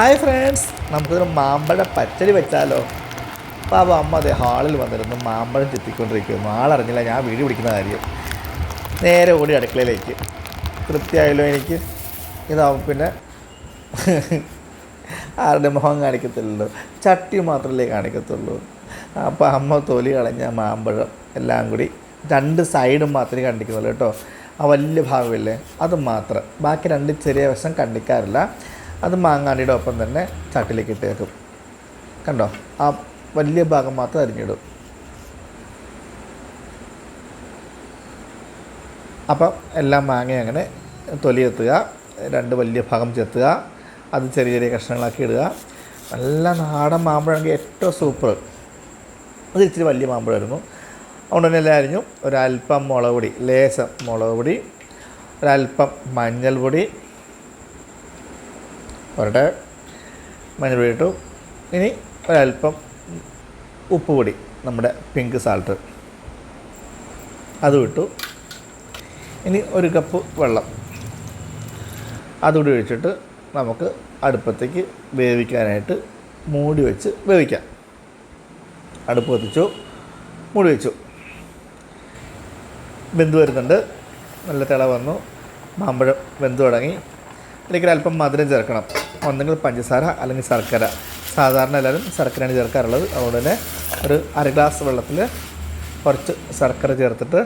Hi friends നമുക്കൊരു മാമ്പഴ പച്ചടി വെച്ചാലോ. പാപ അമ്മ അതെ ഹാളിൽ വന്നിരുന്നു മാമ്പഴം ചെത്തിക്കൊണ്ടിരിക്കുന്നു. ആളറിഞ്ഞില്ല ഞാൻ വീഡിയോ പിടിക്കുന്ന കാര്യം. നേരെ ഓടി അടുക്കളയിലേക്ക്. തൃപ്തിയായല്ലോ എനിക്ക്. ഇതാവും പിന്നെ ആരുടെ മുഖം കാണിക്കത്തില്ലല്ലോ ചട്ടി മാത്രമല്ലേ കാണിക്കത്തുള്ളൂ. അപ്പോൾ അമ്മ തൊലി കളഞ്ഞ മാമ്പഴം എല്ലാം കൂടി രണ്ട് സൈഡും മാത്രമേ കണ്ടിക്കുന്നുള്ളൂ കേട്ടോ. ആ വലിയ ഭാഗമില്ലേ? അത് മാത്രം. ബാക്കി രണ്ട് ചെറിയ വശം കണ്ടിക്കാറില്ല. അത് മാങ്ങാടിയുടെ ഒപ്പം തന്നെ ചട്ടിലേക്ക് ഇട്ടേക്കും കണ്ടോ? ആ വലിയ ഭാഗം മാത്രം അരിഞ്ഞിടും. അപ്പം എല്ലാം മാങ്ങ അങ്ങനെ തൊലിയെത്തുക രണ്ട് വലിയ ഭാഗം ചെത്തുക അത് ചെറിയ ചെറിയ കഷ്ണങ്ങളാക്കി ഇടുക. നല്ല നാടൻ മാമ്പഴമെങ്കിൽ ഏറ്റവും സൂപ്പർ. അത് ഇച്ചിരി വലിയ മാമ്പഴമായിരുന്നു. അതുകൊണ്ട് തന്നെ എല്ലാം അരിഞ്ഞു. ഒരല്പം മുളക് പൊടി ലേശം മുളക് പൊടി ഒരല്പം മഞ്ഞൾപ്പൊടി ഒരട്ടെ മഞ്ഞൾപ്പൊടി ഇട്ടു. ഇനി ഒരല്പം ഉപ്പ് പൊടി നമ്മുടെ പിങ്ക് സാൾട്ട് അതും ഇട്ടു. ഇനി ഒരു കപ്പ് വെള്ളം. അതുകൂടി ഒഴിച്ചിട്ട് നമുക്ക് അടുപ്പത്തേക്ക് വേവിക്കാനായിട്ട് മൂടി വെച്ച് വേവിക്കാം. അടുപ്പ് കത്തിച്ചു മൂടി വെച്ചു. വെന്ത് വരുന്നുണ്ട്. നല്ല തിള വന്നു. മാമ്പഴം വെന്ത് തുടങ്ങി. അതിലേക്ക് അല്പം മധുരം ചേർക്കണം. ഒന്നെങ്കിൽ പഞ്ചസാര അല്ലെങ്കിൽ ശർക്കര. സാധാരണ എല്ലാവരും ശർക്കരയാണ് ചേർക്കാറുള്ളത്. അതുകൊണ്ട് തന്നെ ഒരു അര ഗ്ലാസ് വെള്ളത്തിൽ കുറച്ച് ശർക്കര ചേർത്തിട്ട്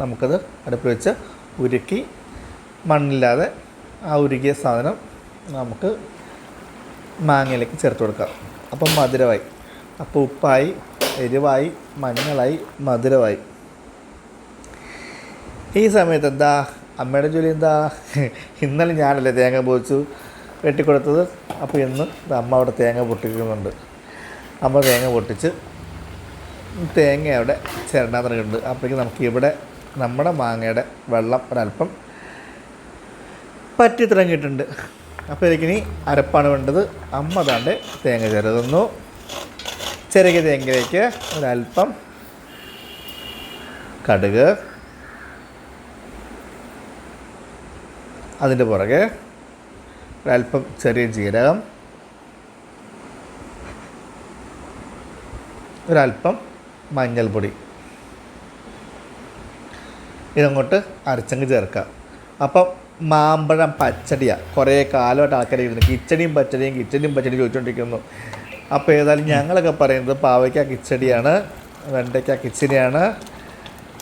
നമുക്കത് അടുപ്പിൽ വെച്ച് ഉരുക്കി മണ്ണില്ലാതെ ആ ഉരുകിയ സാധനം നമുക്ക് മാങ്ങയിലേക്ക് ചേർത്ത് കൊടുക്കാം. അപ്പം മധുരമായി. അപ്പോൾ ഉപ്പായി എരിവായി മഞ്ഞളായി മധുരമായി. ഈ സമയത്ത് എന്താ? അമ്മയുടെ ജോലി എന്താ? ഇന്നലെ ഞാനല്ലേ തേങ്ങ പൊതിച്ചു? വെട്ടിക്കൊടുത്തത്. അപ്പോൾ ഇന്ന് അമ്മ അവിടെ തേങ്ങ പൊട്ടിക്കുന്നുണ്ട്. അമ്മ തേങ്ങ പൊട്ടിച്ച് തേങ്ങ അവിടെ ചേരണ്ടാന്ന് തുടങ്ങിയിട്ടുണ്ട് അപ്പോഴേക്കും നമുക്ക് ഇവിടെ നമ്മുടെ മാങ്ങയുടെ വെള്ളം ഒരല്പം പറ്റി തുടങ്ങിയിട്ടുണ്ട്. അപ്പോൾ ഇതിനി അരപ്പാണ് വേണ്ടത്. അമ്മ താണ്ട് തേങ്ങ ചേരുന്നു ചെറിയ തേങ്ങയിലേക്ക് ഒരല്പം കടുക്. അതിന്റെ പുറകെ ഒരല്പം ചെറിയ ജീരകം. ഒരല്പം മഞ്ഞൾപ്പൊടി. ഇതങ്ങോട്ട് അരച്ചങ്ങ് ചേർക്കാം അപ്പം മാമ്പഴം പച്ചടിയാണ് കുറേ കാലമായിട്ട് ആൾക്കാർ ഇരുന്നു കിച്ചടിയും പച്ചടിയും കിച്ചടിയും പച്ചടിയും ചോദിച്ചുകൊണ്ടിരിക്കുന്നു അപ്പോൾ ഏതായാലും ഞങ്ങളൊക്കെ പറയുന്നത് പാവയ്ക്ക കിച്ചടിയാണ് വെണ്ടയ്ക്ക കിച്ചടിയാണ്.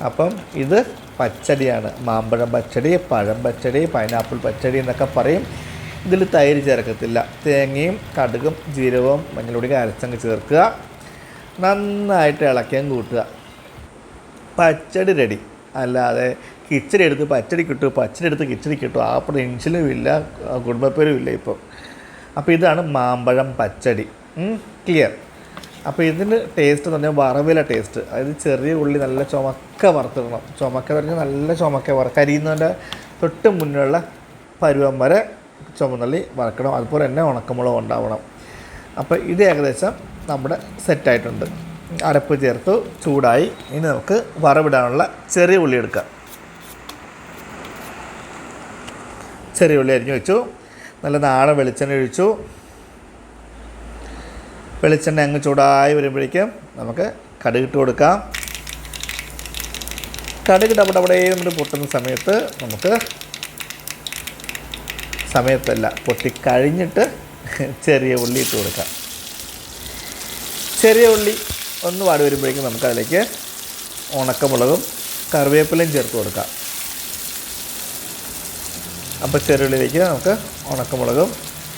അപ്പം ഇത് പച്ചടിയാണ്. മാമ്പഴം പച്ചടി പഴം പച്ചടി പൈനാപ്പിൾ പച്ചടി എന്നൊക്കെ പറയും. ഇതിൽ തൈര് ചേർക്കത്തില്ല. തേങ്ങയും കടുകും ജീരകവും മഞ്ഞൾപ്പൊടിയും അരച്ചങ്ങ് ചേർക്കുക. നന്നായിട്ട് ഇളക്കിയും കൂട്ടുക. പച്ചടി റെഡി അല്ലാതെ കിച്ചടി എടുത്ത് പച്ചടി കിട്ടും പച്ചടി എടുത്ത് കിച്ചടി കിട്ടും. ആ പ്രിൻസിലും ഇല്ല കുടുംബപ്പേരും ഇല്ല ഇപ്പം. അപ്പോൾ ഇതാണ് മാമ്പഴം പച്ചടി. ക്ലിയർ അപ്പോൾ ഇതിന് ടേസ്റ്റ് എന്ന് പറഞ്ഞാൽ വറവില ടേസ്റ്റ് അതായത് ചെറിയ ഉള്ളി നല്ല ചുമക്ക വറുത്തിടണം. ചുമക്ക പറഞ്ഞാൽ നല്ല ചുമക്ക വറ കരിയുന്നതിന്റെ തൊട്ട് മുന്നിലുള്ള പരുവം വരെ ചുമന്നുള്ളി വറക്കണം. അതുപോലെ തന്നെ ഉണക്കമുളക് ഉണ്ടാവണം. അപ്പോൾ ഇത് ഏകദേശം നമ്മുടെ സെറ്റായിട്ടുണ്ട് അരപ്പ് ചേർത്തു ചൂടായി. ഇനി നമുക്ക് വറവിടാനുള്ള ചെറിയ ഉള്ളി എടുക്കാം. ചെറിയ ഉള്ളി അരിഞ്ഞു വെച്ചു. നല്ല നാടൻ വെളിച്ചെണ്ണ ഒഴിച്ചു. വെളിച്ചെണ്ണ അങ്ങ് ചൂടായി വരുമ്പോഴേക്കും നമുക്ക് കടുകിട്ട് കൊടുക്കാം. കടുക് ഡബടപടേ നമ്മൾ പൊട്ടുന്ന സമയത്ത് നമുക്ക് സമയത്തല്ല പൊട്ടിക്കഴിഞ്ഞിട്ട് ചെറിയ ഉള്ളി ഇട്ട് കൊടുക്കാം. ചെറിയ ഉള്ളി ഒന്ന് വാടി വരുമ്പോഴേക്കും നമുക്കതിലേക്ക് ഉണക്കമുളകും കറിവേപ്പിലയും ചേർത്ത് കൊടുക്കാം. അപ്പോൾ ചെറുള്ളിലേക്ക് നമുക്ക് ഉണക്കമുളകും.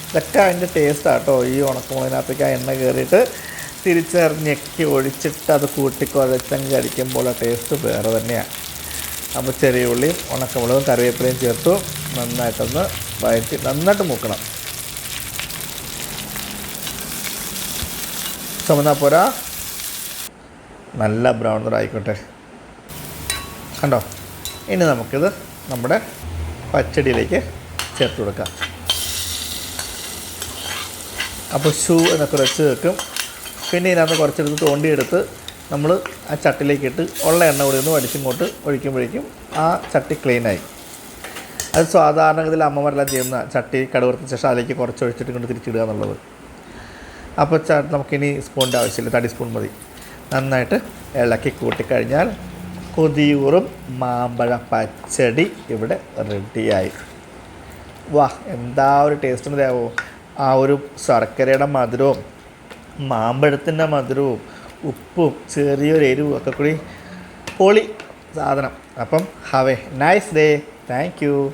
ഇതൊക്കെ അതിന്റെ ടേസ്റ്റ് ആട്ടോ. ഈ ഉണക്കമുളകിനകത്തേക്ക് ആ എണ്ണ കയറിയിട്ട് തിരിച്ചറിഞ്ഞൊക്കെ ഒഴിച്ചിട്ട് അത് കൂട്ടിക്കുഴച്ചങ്ങ് കഴിക്കുമ്പോൾ ആ ടേസ്റ്റ് വേറെ തന്നെയാണ് അപ്പോൾ ചെറിയ ഉള്ളിയും ഉണക്കമുളകും കറിവേപ്പിലയും ചേർത്തു. നന്നായിട്ടൊന്ന് വഴറ്റി നന്നായിട്ട് മൂക്കണം. ചുമന്നാൽ പോരാ? നല്ല ബ്രൗൺ ആയിക്കോട്ടെ. കണ്ടോ? ഇനി നമുക്കിത് നമ്മുടെ പച്ചടിയിലേക്ക് ചേർത്ത് കൊടുക്കാം. അപ്പോൾ ഷൂ എന്നൊക്കെ വെച്ച് വെക്കും. പിന്നെ ഇതിനകത്ത് കുറച്ചെടുത്ത് തോണ്ടിയെടുത്ത് നമ്മൾ ആ ചട്ടിലേക്ക് ഇട്ട് ഉള്ള എണ്ണ കൂടി ഒന്ന് വടിച്ചിങ്ങോട്ട് ഒഴിക്കുമ്പോഴേക്കും ആ ചട്ടി ക്ലീനായി അത് സാധാരണഗതിയിൽ അമ്മമാരെല്ലാം ചെയ്യുന്ന ചട്ടി കടവർത്തിന് ശേഷം അതിലേക്ക് കുറച്ച് ഒഴിച്ചിട്ട് കൊണ്ട് തിരിച്ചിടുക എന്നുള്ളത്. അപ്പോൾ ച നമുക്കിനി സ്പൂണിന്റെ ആവശ്യമില്ല തടി സ്പൂൺ മതി. നന്നായിട്ട് ഇളക്കി കൂട്ടിക്കഴിഞ്ഞാൽ കൊതിയൂറും മാമ്പഴ പച്ചടി ഇവിടെ റെഡിയായി വാ എന്താ ഒരു ടേസ്റ്റ് മതിയാവോ ആ ഒരു ശർക്കരയുടെ മധുരവും മാമ്പഴത്തിന്റെ മധുരവും ഉപ്പും ചെറിയൊരു എരിവും ഒക്കെ കൂടി. പൊളി സാധനം. അപ്പം have nice day thank you